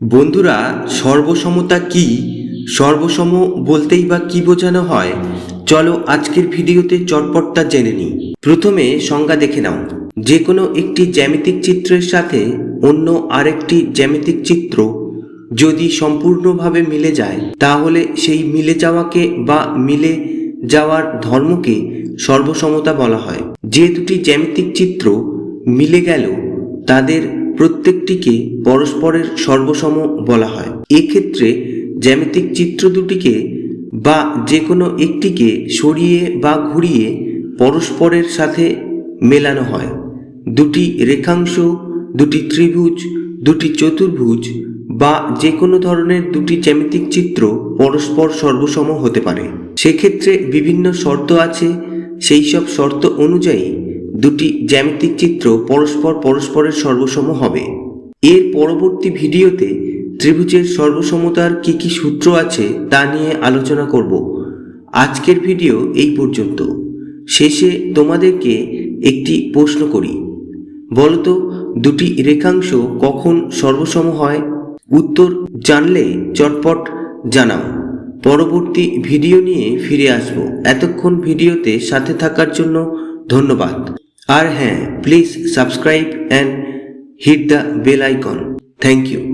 বন্ধুরা, সর্বসমতা কি? সর্বসম বলতেই বা কি বোঝানো হয়? চলো আজকের ভিডিওতে চটপটটা জেনে নিই। প্রথমে সংজ্ঞা দেখে নাও। যে কোনো একটি জ্যামিতিক চিত্রের সাথে অন্য আরেকটি জ্যামিতিক চিত্র যদি সম্পূর্ণভাবে মিলে যায়, তাহলে সেই মিলে যাওয়াকে বা মিলে যাওয়ার ধর্মকে সর্বসমতা বলা হয়। যে দুটি জ্যামিতিক চিত্র মিলে গেল, তাদের প্রত্যেকটিকে পরস্পরের সর্বসম বলা হয়। এক্ষেত্রে জ্যামিতিক চিত্র দুটিকে বা যে কোনো একটিকে সরিয়ে বা ঘুরিয়ে পরস্পরের সাথে মেলানো হয়। দুটি রেখাংশ, দুটি ত্রিভুজ, দুটি চতুর্ভুজ বা যে কোনো ধরনের দুটি জ্যামিতিক চিত্র পরস্পর সর্বসম হতে পারে। সেক্ষেত্রে বিভিন্ন শর্ত আছে। সেই সব শর্ত অনুযায়ী দুটি জ্যামিতিক চিত্র পরস্পর পরস্পরের সর্বসম হবে। এর পরবর্তী ভিডিওতে ত্রিভুজের সর্বসমতার কি কি সূত্র আছে তা নিয়ে আলোচনা করব। আজকের ভিডিও এই পর্যন্ত। শেষে তোমাদেরকে একটি প্রশ্ন করি। বলতো, দুটি রেখাংশ কখন সর্বসম হয়? উত্তর জানলে চটপট জানাও। পরবর্তী ভিডিও নিয়ে ফিরে আসব। এতক্ষণ ভিডিওতে সাথে থাকার জন্য ধন্যবাদ। আর হ্যাঁ please subscribe and hit the bell icon thank you